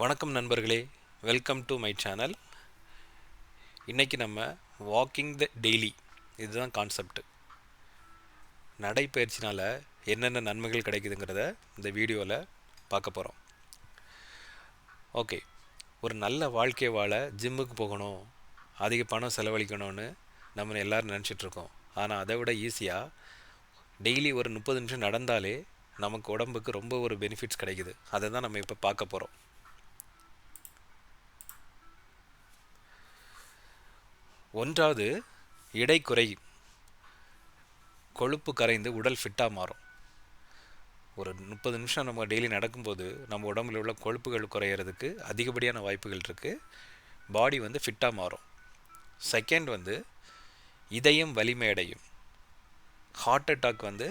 வணக்கம் நண்பர்களே. Welcome to my channel இன்றைக்கி நம்ம வாக்கிங் த டெய்லி இதுதான் கான்செப்ட் நடைப்பயிற்சினால் என்னென்ன நன்மைகள் கிடைக்குதுங்கிறத இந்த வீடியோவில் பார்க்க போகிறோம் ஓகே ஒரு நல்ல வாழ்க்கை வாழ ஜிம்முக்கு போகணும். அதிக பணம் செலவழிக்கணும்னு நம்ம எல்லோரும் நினச்சிட்ருக்கோம் ஆனால் அதை விட ஈஸியாக டெய்லி ஒரு முப்பது நிமிஷம் நடந்தாலே நமக்கு உடம்புக்கு ரொம்ப ஒரு பெனிஃபிட்ஸ் கிடைக்குது. அதை தான் நம்ம இப்போ பார்க்க போகிறோம் ஒன்றாவது இடை குறையும் கொழுப்பு கரைந்து உடல் ஃபிட்டாக மாறும். ஒரு முப்பது நிமிஷம் நம்ம டெய்லி நடக்கும்போது நம்ம உடம்புல உள்ள கொழுப்புகள் குறையிறதுக்கு அதிகப்படியான வாய்ப்புகள் இருக்குது பாடி வந்து ஃபிட்டாக மாறும். செகண்ட் வந்து இதயம் வலிமை அடையும் ஹார்ட் அட்டாக் வந்து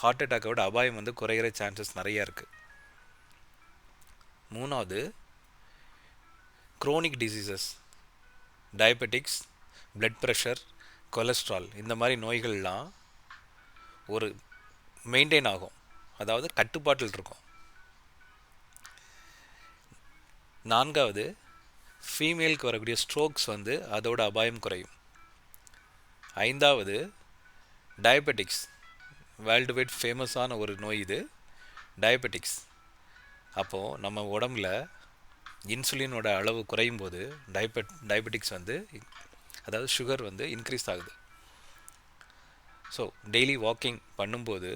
ஹார்ட் அட்டாக்கோட அபாயம் வந்து குறையிற சான்சஸ் நிறையா இருக்குது மூணாவது chronic diseases diabetics blood pressure cholesterol இந்த மாதிரி நோய்கள்லாம் ஒரு மெயின்டைன் ஆகும். அதாவது கட்டுப்பாட்டில் இருக்கும். நான்காவது ஃபீமேலுக்கு வரக்கூடிய ஸ்ட்ரோக்ஸ் வந்து அதோட அபாயம் குறையும். ஐந்தாவது டயபெட்டிக்ஸ் வேர்ல்டு வைட் ஃபேமஸான ஒரு நோய் இது டயபெட்டிக்ஸ் அப்போது நம்ம உடம்புல இன்சுலினோட அளவு குறையும் போது டயபெட் டயபெட்டிக்ஸ் வந்து அதாவது சுகர் வந்து இன்க்ரீஸ் ஆகுது. ஸோ டெய்லி வாக்கிங் பண்ணும்போது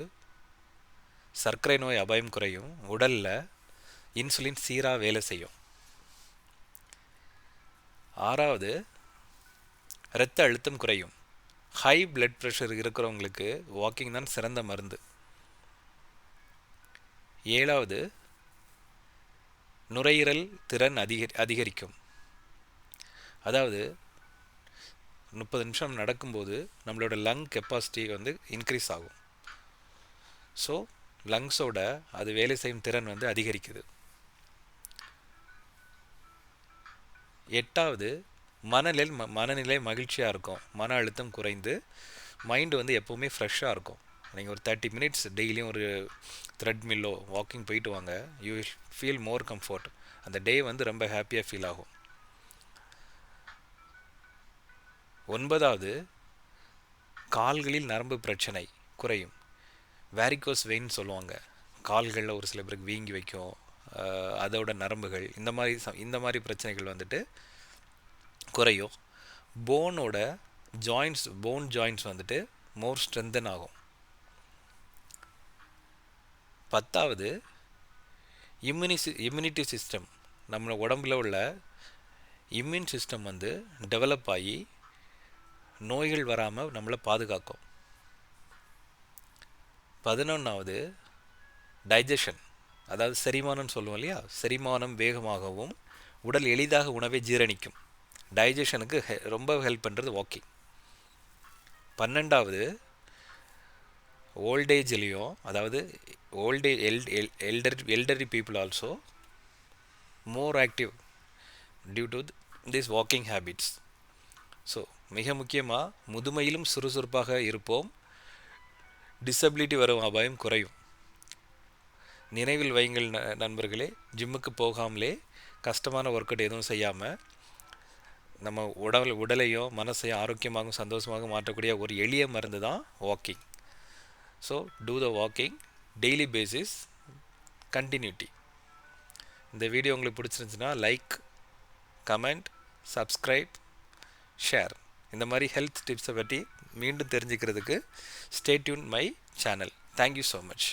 சர்க்கரை நோய் அபாயம் குறையும். உடலில் இன்சுலின் சீராக வேலை செய்யும். ஆறாவது இரத்த அழுத்தம் குறையும். ஹை பிளட் ப்ரெஷர் இருக்கிறவங்களுக்கு வாக்கிங் தான் சிறந்த மருந்து. ஏழாவது நுரையீரல் திறன் அதிக அதிகரிக்கும். அதாவது முப்பது நிமிஷம் நடக்கும்போது நம்மளோட லங் கெப்பாசிட்டி வந்து இன்க்ரீஸ் ஆகும். ஸோ லங்ஸோட அது வேலை செய்யும் திறன் வந்து அதிகரிக்குது. எட்டாவது மனநிலை மனநிலை மகிழ்ச்சியாக இருக்கும். மன அழுத்தம் குறைந்து மைண்டு வந்து எப்போவுமே ஃப்ரெஷ்ஷாக இருக்கும். நீங்கள் ஒரு தேர்ட்டி மினிட்ஸ் டெய்லியும் ஒரு த்ரெட் மில்லோ வாக்கிங் போயிட்டு வாங்க. You will feel more comfort அந்த டே வந்து ரொம்ப ஹாப்பியாக ஃபீல் ஆகும். ஒன்பதாவது கால்களில் நரம்பு பிரச்சனை குறையும். வேரிகோஸ் வெயின் சொல்லுவாங்க. கால்களில் ஒரு சில பேருக்கு வீங்கி வைக்கும். அதோட நரம்புகள் இந்த மாதிரி இந்த மாதிரி பிரச்சனைகள் வந்துட்டு குறையும். போனோட ஜாயின்ஸ் போன் ஜாயின்ஸ் வந்துட்டு மோர் ஸ்ட்ரென்தன் ஆகும். பத்தாவது இம்யூனிசி இம்யூனிட்டி சிஸ்டம் நம்ம உடம்புல உள்ள இம்யூன் சிஸ்டம் வந்து டெவலப் ஆகி நோய்கள் வராமல் நம்மளை பாதுகாக்கும். பதினொன்றாவது டைஜஷன் அதாவது செரிமானம்னு சொல்லுவோம் இல்லையா? செரிமானம் வேகமாகவும் உடல் எளிதாக உணவை ஜீரணிக்கும். டைஜஷனுக்கு ஹெ ரொம்ப ஹெல்ப் பண்ணுறது வாக்கிங் பன்னெண்டாவது ஓல்டேஜ்லேயும் அதாவது old L L elder elderly people also more active due to this walking habits so மிக முக்கியமாக முதுமையிலும் சுறுசுறுப்பாக இருப்போம். டிசபிலிட்டி வரும் அபாயம் குறையும். நினைவில் வையுங்கள் நண்பர்களே ஜிம்முக்கு போகாமலே கஷ்டமான ஒர்க் அவுட் எதுவும் செய்யாமல் நம்ம உடல் உடலையும் மனசையும் ஆரோக்கியமாகவும் சந்தோஷமாகவும் மாற்றக்கூடிய ஒரு எளிய மருந்து தான் walking so do the walking daily basis continuity இந்த வீடியோ உங்களுக்கு பிடிச்சிருந்துச்சுன்னா லைக் கமெண்ட் சப்ஸ்கிரைப் ஷேர் இந்த மாதிரி ஹெல்த் டிப்ஸை பற்றி மீண்டும் தெரிஞ்சுக்கிறதுக்கு stay tuned my channel thank you so much